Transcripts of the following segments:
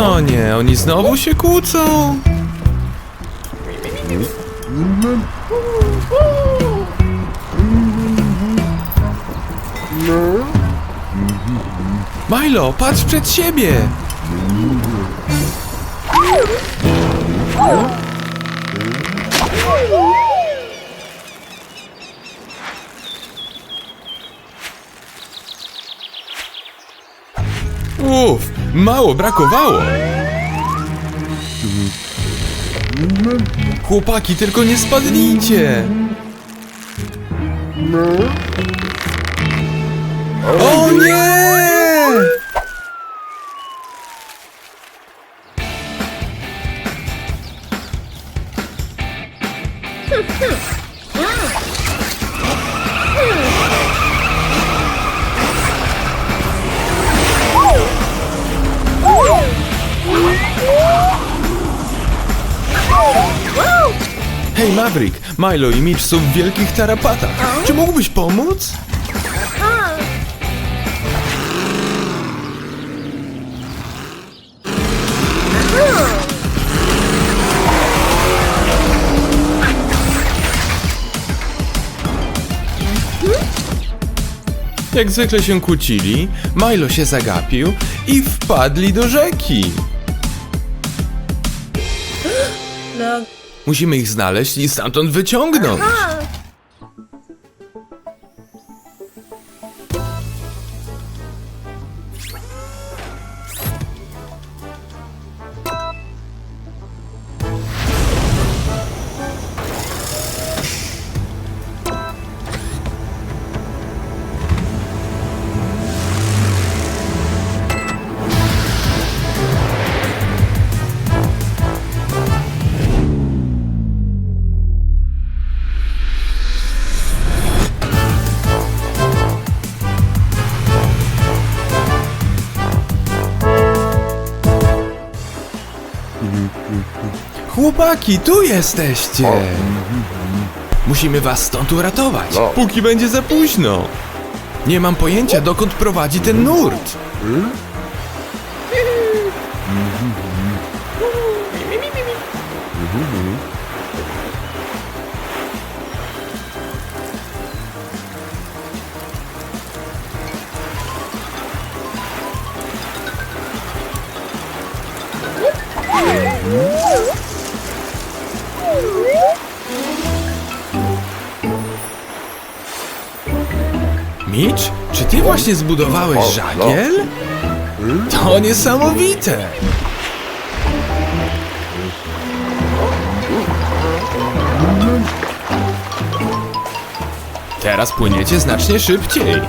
No nie, oni znowu się kłócą. Milo, patrz przed siebie! Mało brakowało. Chłopaki, tylko nie spadnijcie. O nie! Hej Maverick, Milo i Mitch są w wielkich tarapatach. Czy mógłbyś pomóc? Jak zwykle się kłócili, Milo się zagapił i wpadli do rzeki. Musimy ich znaleźć i stamtąd wyciągnąć. Chłopaki, tu jesteście! Musimy was stąd uratować, póki będzie za późno. Nie mam pojęcia, dokąd prowadzi ten nurt. Mitch, czy ty właśnie zbudowałeś żagiel? To niesamowite! Teraz płyniecie znacznie szybciej.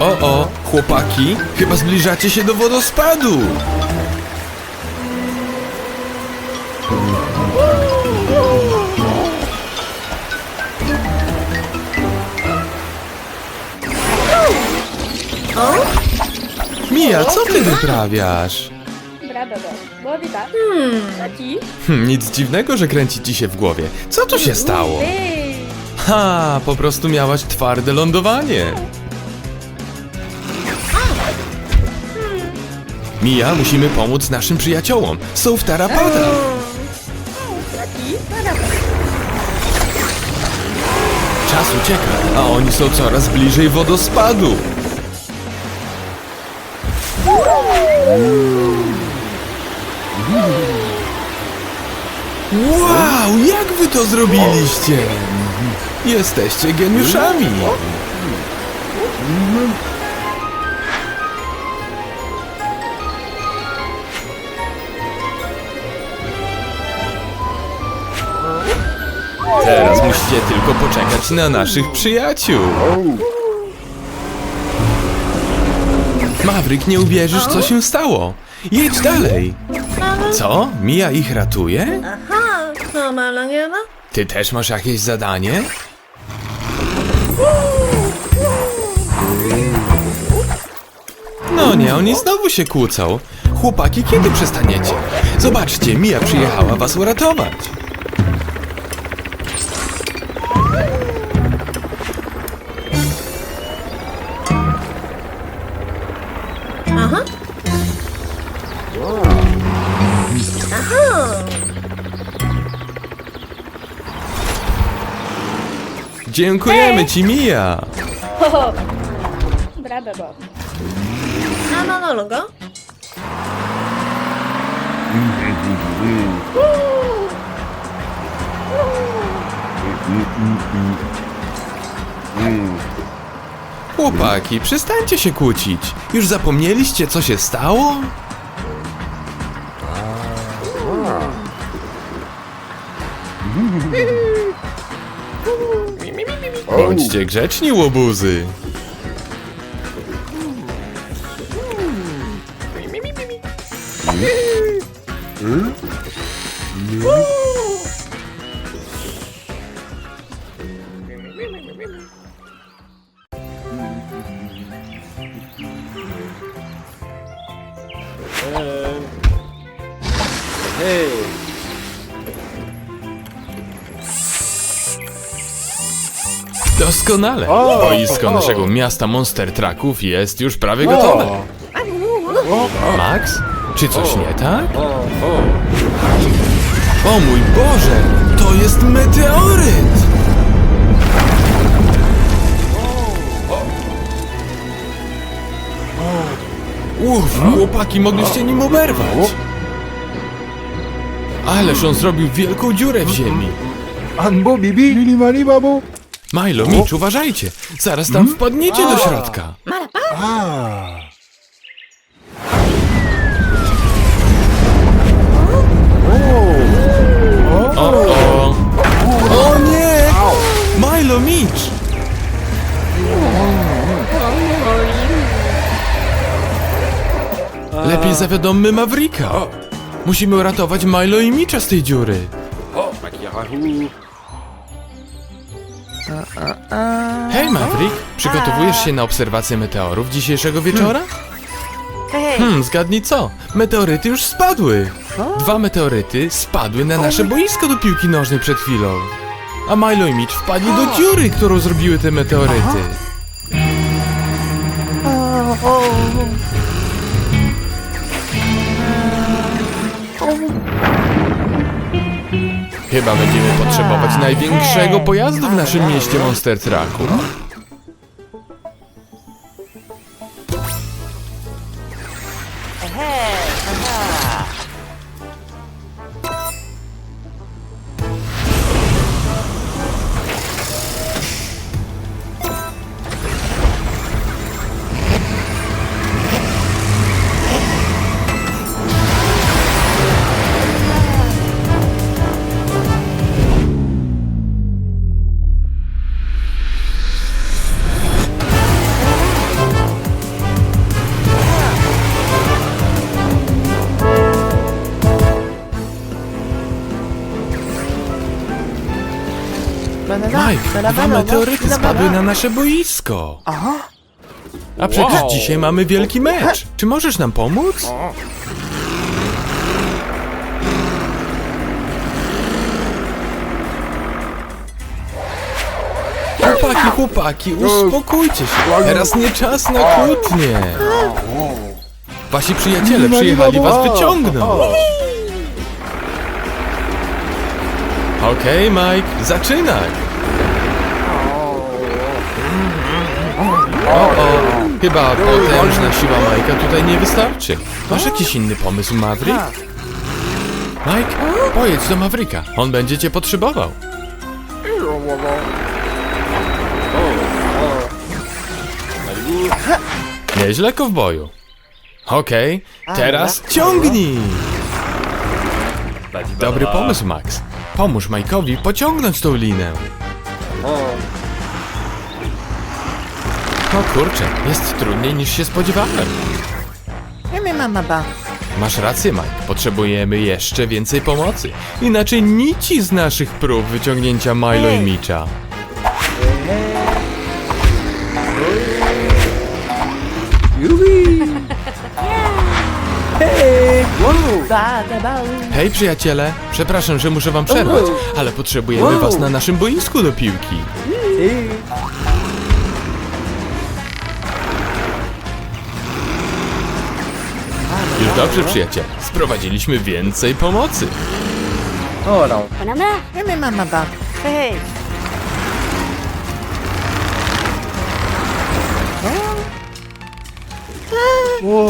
O, o, chłopaki, chyba zbliżacie się do wodospadu. Mia, co ty wyprawiasz? hmm, Hm, nic dziwnego, że kręci ci się w głowie. Co tu się stało? Ha, po prostu miałaś twarde lądowanie. Mia, musimy pomóc naszym przyjaciołom. Są w tarapatach. Czas ucieka, a oni są coraz bliżej wodospadu. Wy to zrobiliście? Jesteście geniuszami. Teraz musicie tylko poczekać na naszych przyjaciół. Mawryk, nie uwierzysz, co się stało. Jedź dalej. Co? Mia ich ratuje? Normalna gena? No. Ty też masz jakieś zadanie? No nie, oni znowu się kłócą. Chłopaki, kiedy przestaniecie? Zobaczcie, Mia przyjechała was uratować. Aha. Aha. Dziękujemy ci, Mija! Brawo, Bob. No, no, no, logo. Chłopaki, przestańcie się kłócić. Już zapomnieliście, co się stało? Bądźcie grzeczni, łobuzy. Doskonale. Boisko naszego miasta Monster Trucków jest już prawie gotowe. Max? Czy coś nie tak? O mój Boże! To jest meteoryt! Uff, chłopaki, mogliście nim oberwać. Ależ on zrobił wielką dziurę w ziemi. Anbo bibi lili mali babo. Milo, Mitch, uważajcie! Zaraz tam wpadniecie do środka. O, o! O nie! Milo, Mitch! Lepiej zawiadommy Mavrika. Musimy uratować Milo i Mitcha z tej dziury. Hej Maverick, przygotowujesz się na obserwację meteorów dzisiejszego wieczora? Hmm, zgadnij co? Meteoryty już spadły. Dwa meteoryty spadły na nasze boisko do piłki nożnej przed chwilą. A Milo i Mitch wpadli do dziury, którą zrobiły te meteoryty. Chyba będziemy potrzebować największego pojazdu w naszym mieście Monster Trucku. Mike, dwa meteoryty spadły na nasze boisko. A przecież dzisiaj mamy wielki mecz. Czy możesz nam pomóc? Chłopaki, chłopaki, uspokójcie się. Teraz nie czas na kłótnie. Wasi przyjaciele przyjechali was wyciągnąć. Okej, Mike, zaczynaj! O, o, chyba potężna siła Majka tutaj nie wystarczy. Masz jakiś inny pomysł, Maverick? Mike, pojedź do Mavricka, on będzie cię potrzebował. Nieźle, kowboju. Okej, teraz ciągnij! Dobry pomysł, Max. Pomóż Majkowi pociągnąć tą linę. O kurczę, jest trudniej niż się spodziewałem. Nie mama ba. Masz rację, Mike. Potrzebujemy jeszcze więcej pomocy. Inaczej nici z naszych prób wyciągnięcia Milo i Mitcha. Yubi. Hej, przyjaciele. Przepraszam, że muszę wam przerwać, ale potrzebujemy was na naszym boisku do piłki. Hey. Już dobrze, przyjaciele. Sprowadziliśmy więcej pomocy. Oh no. Panama. Nie mama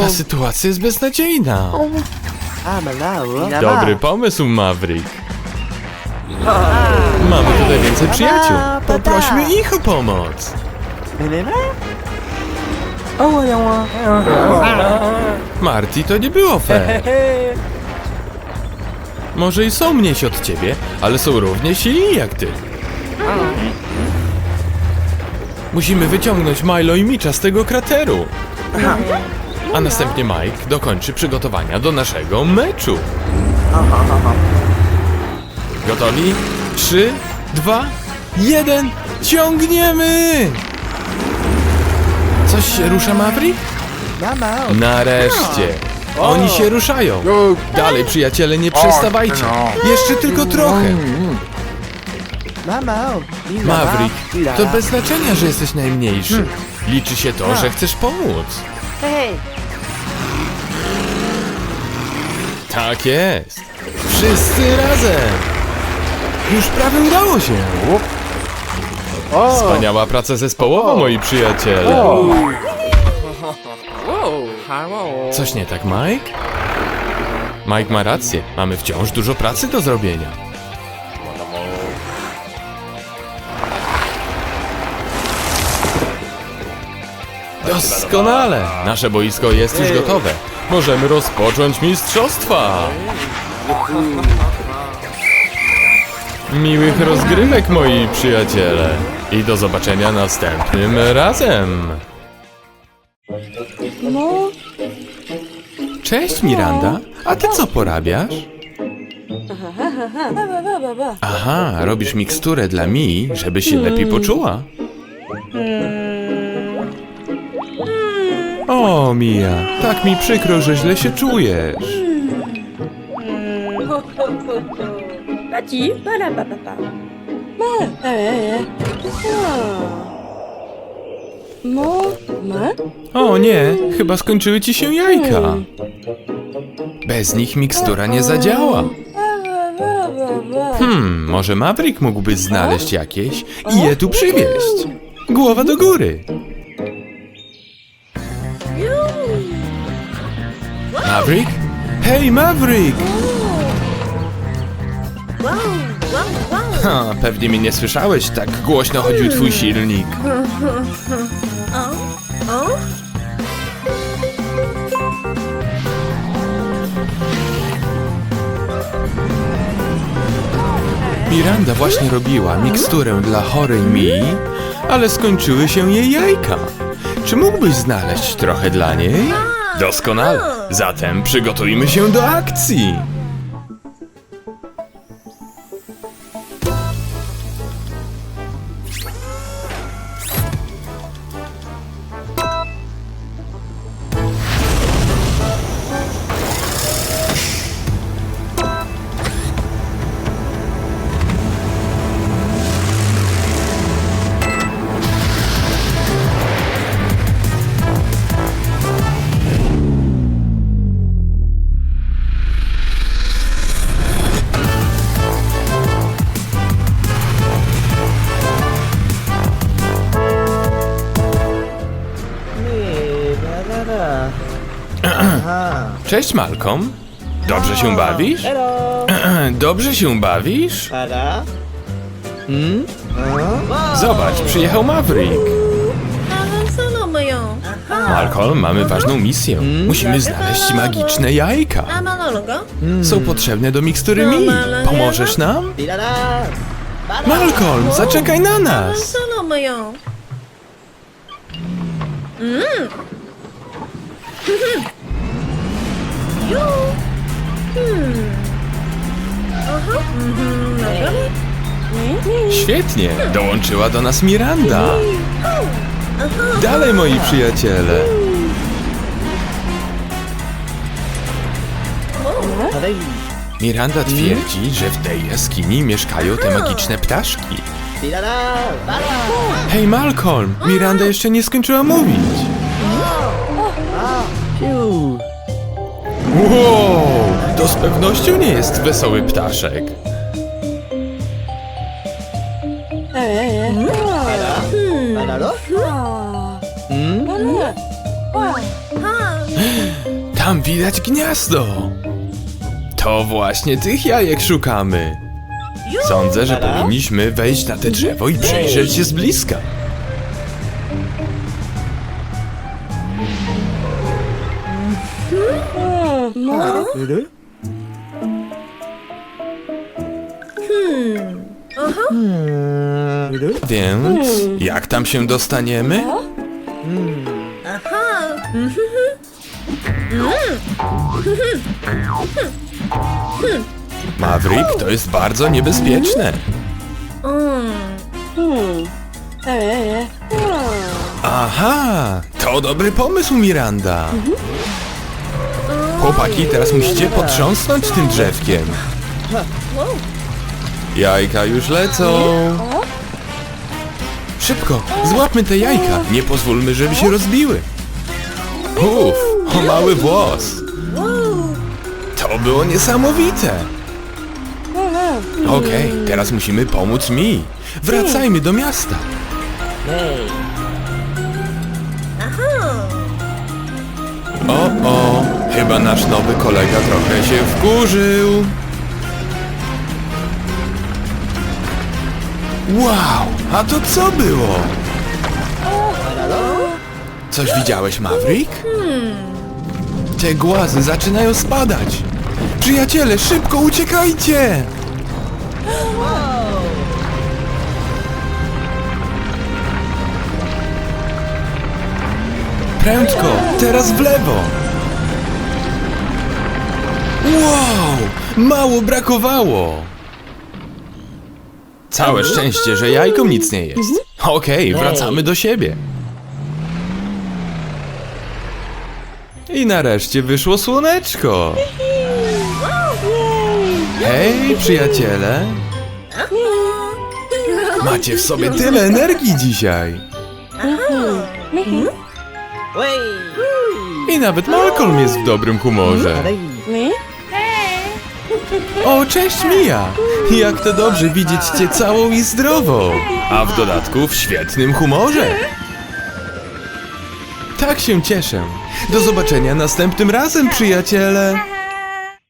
Ta sytuacja jest beznadziejna. Dobry pomysł, Maverick. Mamy tutaj więcej przyjaciół. Poprośmy ich o pomoc. Marty, to nie było fair. Może i są mniejsi od ciebie, ale są równie silni jak ty. Musimy wyciągnąć Milo i Mitcha z tego krateru. A następnie Mike dokończy przygotowania do naszego meczu. Gotowi? Trzy, dwa, jeden, ciągniemy! Coś się rusza, Maverick? Nareszcie! Oni się ruszają! Dalej, przyjaciele, nie przestawajcie! Jeszcze tylko trochę! Maverick, to bez znaczenia, że jesteś najmniejszy. Liczy się to, że chcesz pomóc. Tak jest! Wszyscy razem! Już prawie udało się! Wspaniała praca zespołowa, moi przyjaciele! Coś nie tak, Mike? Mike ma rację, mamy wciąż dużo pracy do zrobienia. Doskonale! Nasze boisko jest już gotowe. Możemy rozpocząć mistrzostwa! Miłych rozgrywek, moi przyjaciele! I do zobaczenia następnym razem! Cześć, Miranda. A ty co porabiasz? Aha, robisz miksturę dla Mi, żeby się lepiej poczuła. O, Mia, tak mi przykro, że źle się czujesz. Paci, para, pa, pa, pa. Mo, ma? O nie, chyba skończyły ci się jajka. Bez nich mikstura nie zadziała. Hmm, może Maverick mógłby znaleźć jakieś i je tu przywieźć. Głowa do góry. Maverick? Hej, Maverick! Ha, pewnie mnie nie słyszałeś, tak głośno chodził twój silnik. Miranda właśnie robiła miksturę dla chorej Mi, ale skończyły się jej jajka. Czy mógłbyś znaleźć trochę dla niej? Doskonale. Zatem przygotujmy się do akcji. Cześć, Malcolm. Dobrze się bawisz? Dobrze się bawisz? Zobacz, przyjechał Maverick. Ale. Malcolm, mamy ważną misję. Musimy znaleźć magiczne jajka. A? Są potrzebne do mikstury Mi. Pomożesz nam? Malcolm, zaczekaj na nas. Mmm. Świetnie, dołączyła do nas Miranda. Dalej, moi przyjaciele. Miranda twierdzi, że w tej jaskini mieszkają te magiczne ptaszki. Hej, Malcolm, Miranda jeszcze nie skończyła mówić. Wow, to z pewnością nie jest wesoły ptaszek. Tam widać gniazdo. To właśnie tych jajek szukamy. Sądzę, że powinniśmy wejść na te drzewo i przyjrzeć się z bliska. Mo? Więc jak tam się dostaniemy? Maverick, to jest bardzo niebezpieczne. Aha, to dobry pomysł, Miranda. Chłopaki, teraz musicie potrząsnąć tym drzewkiem. Jajka już lecą. Szybko, złapmy te jajka. Nie pozwólmy, żeby się rozbiły. Uff, o mały włos. To było niesamowite. Okej, teraz musimy pomóc mi. Wracajmy do miasta. O, o, chyba nasz nowy kolega trochę się wkurzył. Wow, a to co było? Coś widziałeś, Maverick? Te głazy zaczynają spadać. Przyjaciele, szybko uciekajcie! Prędko, teraz w lewo. Wow, mało brakowało. Całe szczęście, że jajkom nic nie jest. Okej, wracamy do siebie. I nareszcie wyszło słoneczko. Hej, przyjaciele. Macie w sobie tyle energii dzisiaj. I nawet Malcolm jest w dobrym humorze. O, cześć Mia! Jak to dobrze widzieć cię całą i zdrową! A w dodatku w świetnym humorze! Tak się cieszę. Do zobaczenia następnym razem, przyjaciele!